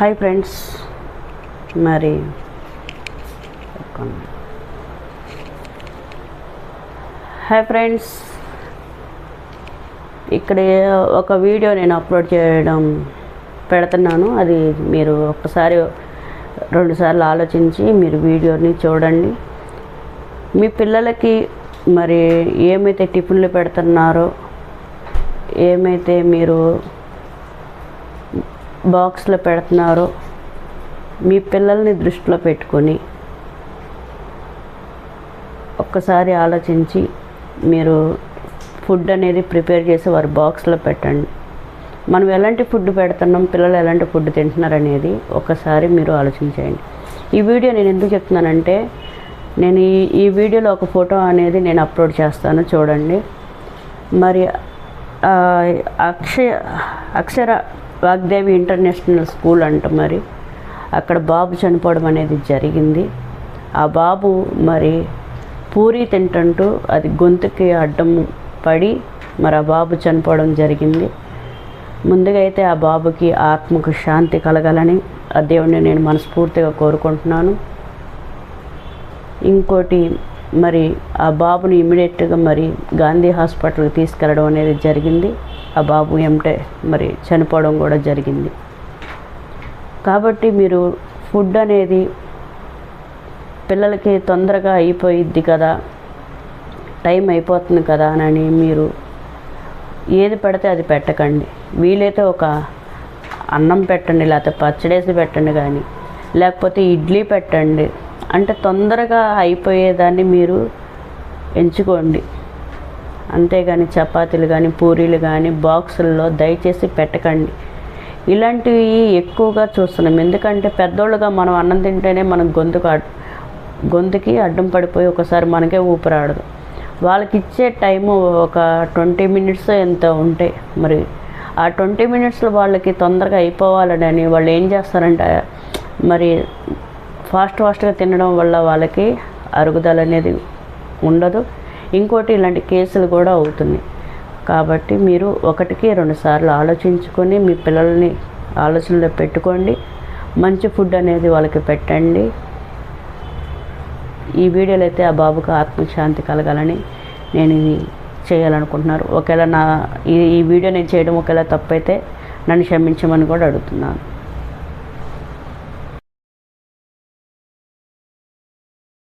Hi friends. మరి hi friends. ఇక్కడ ఒక వీడియో నేను అప్లోడ్ చేయడం పెడుతున్నాను. అది మీరు ఒక్కసారి రెండుసార్లు ఆలోచించి మీరు వీడియోని చూడండి. మీ పిల్లలకి మరి ఏమైతే టిఫిన్లు పెడుతున్నారో ఏమైతే మీరు బాక్స్లో పెడుతున్నారో. మీ పిల్లల్ని దృష్టిలో పెట్టుకొని ఒక్కసారి ఆలోచించి మీరు ఫుడ్ అనేది ప్రిపేర్ చేసి వారి బాక్స్లో పెట్టండి. మనం ఎలాంటి ఫుడ్ పెడుతున్నాం పిల్లలు ఎలాంటి ఫుడ్ తింటున్నారు అనేది ఒకసారి మీరు ఆలోచించండి ఈ వీడియో నేను ఎందుకు చెప్తున్నానంటే నేను ఈ ఈ వీడియోలో ఒక ఫోటో అనేది నేను అప్లోడ్ చేస్తాను చూడండి. మరి అక్షయ అక్షర వాగ్దేవి ఇంటర్నేషనల్ స్కూల్ అంట మరి. అక్కడ బాబు చనిపోవడం అనేది జరిగింది. ఆ బాబు మరి పూరి తింటుంటూ అది గొంతుకి అడ్డం పడి మరి ఆ బాబు చనిపోవడం జరిగింది. ముందుగా అయితే ఆ బాబుకి ఆత్మకు శాంతి కలగాలని ఆ దేవుణ్ణి నేను మనస్ఫూర్తిగా కోరుకుంటున్నాను. ఇంకోటి మరి ఆ బాబుని ఇమీడియట్గా మరి గాంధీ హాస్పిటల్కి తీసుకెళ్ళడం అనేది జరిగింది. ఆ బాబు ఏమిటే మరి చనిపోవడం కూడా జరిగింది. కాబట్టి మీరు ఫుడ్ అనేది పిల్లలకి తొందరగా అయిపోయిద్ది కదా టైం అయిపోతుంది కదా అని మీరు ఏది పెడితే అది పెట్టకండి. వీలైతే ఒక అన్నం పెట్టండి లేకపోతే పచ్చడేసి పెట్టండి కానీ లేకపోతే ఇడ్లీ పెట్టండి. అంటే తొందరగా అయిపోయేదాన్ని మీరు ఎంచుకోండి. అంతేగాని చపాతీలు కానీ పూరీలు కానీ బాక్సుల్లో దయచేసి పెట్టకండి. ఇలాంటివి ఎక్కువగా చూస్తున్నాం. ఎందుకంటే పెద్దోళ్ళుగా మనం అన్నం తింటేనే మనం గొంతుకు గొంతుకి అడ్డం పడిపోయి ఒకసారి మనకే ఊపిరాడదు. వాళ్ళకి ఇచ్చే టైము ఒక ట్వంటీ మినిట్స్ ఎంత ఉంటాయి మరి ఆ ట్వంటీ మినిట్స్లో వాళ్ళకి తొందరగా అయిపోవాలని వాళ్ళు ఏం చేస్తారంటే మరి ఫాస్ట్ ఫాస్ట్గా తినడం వల్ల వాళ్ళకి అరుగుదల అనేది ఉండదు. ఇంకోటి ఇలాంటి కేసులు కూడా అవుతున్నాయి. కాబట్టి మీరు ఒకటికి రెండు సార్లు ఆలోచించుకొని మీ పిల్లల్ని ఆలోచనలో పెట్టుకోండి. మంచి ఫుడ్ అనేది వాళ్ళకి పెట్టండి. ఈ వీడియోలు అయితే ఆ బాబుకు ఆత్మశాంతి కలగాలని నేను ఇది చేయాలనుకుంటున్నారు ఒకవేళ నా ఈ ఈ వీడియో నేను చేయడం ఒకవేళ తప్పైతే నన్ను క్షమించమని కూడా అడుగుతున్నాను.